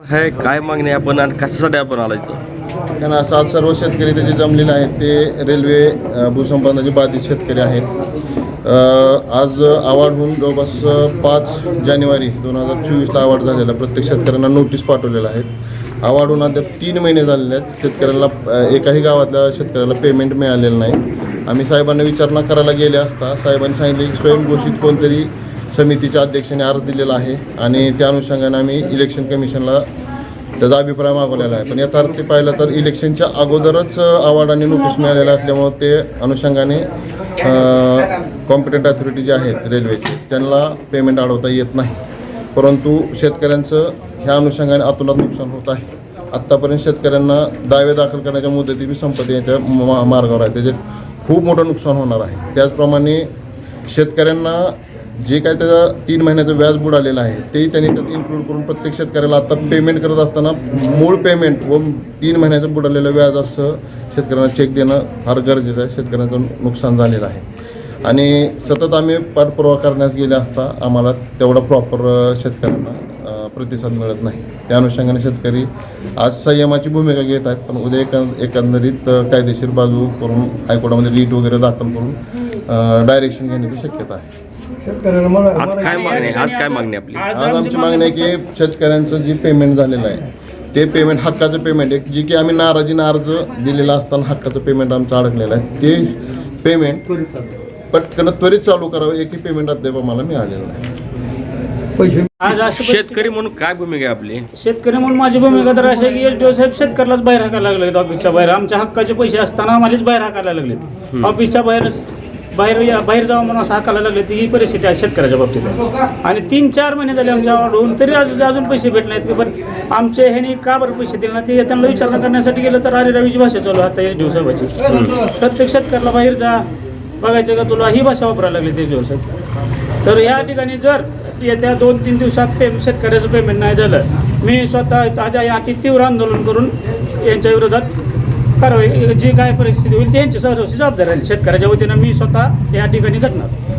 हे काय मागणी आपण आणि कशासाठी आपण आलो इथं? कारण असं आज सर्व शेतकरी त्याचे जमलेले आहेत ते रेल्वे अ, भूसंपादनाचे बाधित शेतकरी आहेत. अ, आज आवाडहून जवळपास अ, पाच जानेवारी दोन हजार चोवीसला आवाड झालेला प्रत्येक शेतकऱ्यांना नोटीस पाठवलेल्या आहेत आवाडहून अद्याप तीन महिने झालेले आहेत. शेतकऱ्याला अ, एकाही गावातल्या शेतकऱ्याला पेमेंट मिळालेलं नाही. आम्ही साहेबांना विचारणा करायला गेले असता साहेबांनी सांगितले की स्वयंघोषित कोणतरी समितीच्या अध्यक्षाने अर्ज दिलेला आहे आणि त्या अनुषंगाने आम्ही इलेक्शन कमिशनला त्याचा अभिप्राय मागवलेला आहे. पण यथार्थी पाहिलं तर इलेक्शनच्या अगोदरच अवॉर्डाने नोटीस मिळालेलं असल्यामुळं ते अनुषंगाने कॉम्पिटंट अथॉरिटी जे आहेत रेल्वेचे त्यांना पेमेंट अडवता येत नाही. परंतु शेतकऱ्यांचं ह्या अनुषंगाने अतोनात नुकसान होत आहे. आत्तापर्यंत शेतकऱ्यांना दावे दाखल करण्याच्या मुदती बी संपत्ती यांच्या मा- मार्गावर आहे. त्याचे खूप मोठं नुकसान होणार आहे. त्याचप्रमाणे शेतकऱ्यांना जे काय त्याचं तीन महिन्याचं व्याज बुडालेलं आहे तेही त्यांनी त्यात इन्क्लूड करून प्रत्येक शेतकऱ्याला आता पेमेंट करत असताना मूळ पेमेंट व तीन महिन्याचं बुडालेलं व्याज असं शेतकऱ्यांना चेक देणं फार गरजेचं आहे शेतकऱ्यांचं नुकसान झालेलं आहे. आणि सतत आम्ही पाठपुरावा करण्यास गेले असता आम्हाला तेवढा प्रॉपर शेतकऱ्यांना प्रतिसाद मिळत नाही. त्या अनुषंगाने शेतकरी आज संयमाची भूमिका घेत आहेत पण उद्या एका एकंदरीत कायदेशीर बाजू करून हायकोर्टामध्ये रीट वगैरे दाखल करून डायरेक्शन घेण्याची शक्यता आहे. शेतकऱ्याला मला आज काय मागणी आहे? आज काय मागणी आहे आपली? आज आमची मागणी आहे की शेतकऱ्यांचं जे पेमेंट झालेलं आहे ते पेमेंट हक्काचं पेमेंट आहे. जी की आम्ही नाराजीनं अर्ज दिलेला असताना हक्काचं पेमेंट आमचं अडकलेलं आहे. ते पेमेंट पटकन त्वरित चालू करावं एकही पेमेंट अद्याप आम्हाला मिळालेलं नाही. पैसे आज अशी शेतकरी म्हणून काय भूमिका आहे आपली? शेतकरी म्हणून माझी भूमिका तर अशी आहे की एस साहेब शेतकऱ्यालाच बाहेर हाकायला लागलेत ऑफिसच्या बाहेर. आमच्या हक्काचे पैसे असताना आम्हालाच बाहेर हाकायला लागलेत. ऑफिसच्या बाहेर बाहेर या बाहेर जावं म्हणून असं हाकायला लागले ती ही परिस्थिती आहे शेतकऱ्याच्या बाबतीत. आणि तीन चार महिने झाले आमच्या होऊन तरी आज अजून पैसे भेटले नाहीत की बरं आमचे ह्यानी का बरं पैसे दिले ना ते त्यांना विचारणा करण्यासाठी गेलं तर अरे रवीची भाषा चालू आता या दिवसाभाची प्रत्येक शेतकऱ्याला बाहेर जा बघायचं का तुला ही भाषा वापरायला लागली ते दिवसात तर या ठिकाणी जर येत्या दोन तीन दिवसात पे शेतकऱ्याचं पेमेंट नाही झालं मी स्वतः ताज्या अति तीव्र आंदोलन करून यांच्या विरोधात कारवाई जी काय परिस्थिती होईल त्यांची सर्वस्वी जबाबदारी राहील. शेतकऱ्याच्या वतीनं मी स्वतः या ठिकाणी जगणार.